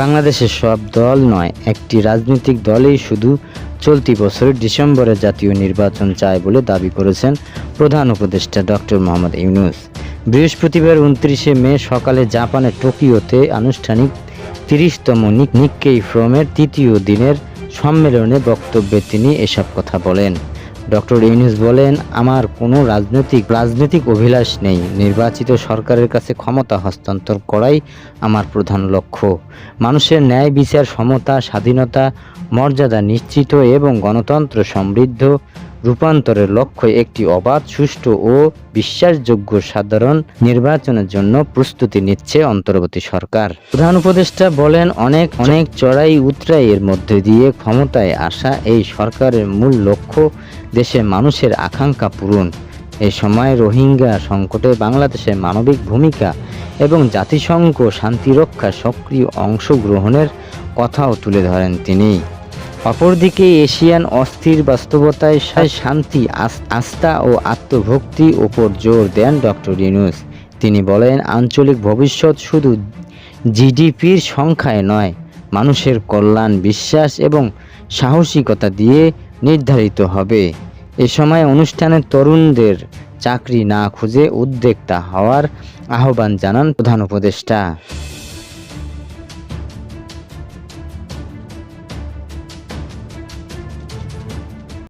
বাংলাদেশের সব দল নয়, একটি রাজনৈতিক দলেই শুধু চলতি বছরের ডিসেম্বরে জাতীয় নির্বাচন চায় বলে দাবি করেছেন প্রধান উপদেষ্টা ডক্টর মোহাম্মদ ইউনুস। বৃহস্পতিবার উনত্রিশে মে সকালে জাপানের টোকিওতে আনুষ্ঠানিক তিরিশতম নিক নিক্কেই ফ্রমের তৃতীয় দিনের সম্মেলনে বক্তব্যে তিনি এসব কথা বলেন। ডক্টর ইউনিস বলেন, আমার কোনো রাজনৈতিক রাজনৈতিক অভিলাষ নেই। নির্বাচিত সরকারের কাছে ক্ষমতা হস্তান্তর করাই আমার প্রধান লক্ষ্য। মানুষের ন্যায় বিচার, সমতা, স্বাধীনতা, মর্যাদা নিশ্চিত এবং গণতন্ত্র সমৃদ্ধ। রূপান্তরের লক্ষ্যে একটি অবাধ, সুষ্ঠু ও বিশ্বাসযোগ্য সাধারণ নির্বাচনের জন্য প্রস্তুতি নিচ্ছে অন্তর্বর্তী সরকার। প্রধান উপদেষ্টা বলেন, অনেক অনেক চড়াই উতরাইয়ের মধ্যে দিয়ে ক্ষমতায় আসা এই সরকারের মূল লক্ষ্য দেশের মানুষের আকাঙ্ক্ষা পূরণ। এ সময় রোহিঙ্গা সংকটে বাংলাদেশের মানবিক ভূমিকা এবং জাতিসংঘ শান্তিরক্ষা সক্রিয় অংশগ্রহণের কথাও তুলে ধরেন তিনি। অপরদিকে এশিয়ান অস্থির বাস্তবতায় শান্তি, আস- আস্থা ও আত্মভক্তি উপর জোর দেন ডক্টর ইউনুস। তিনি বলেন, আঞ্চলিক ভবিষ্যৎ শুধু জিডিপির সংখ্যায় নয়, মানুষের কল্যাণ, বিশ্বাস এবং সাহসিকতা দিয়ে নির্ধারিত হবে। এ সময় অনুষ্ঠানে তরুণদের চাকরি না খুঁজে উদ্যোক্তা হওয়ার আহ্বান জানান প্রধান উপদেষ্টা।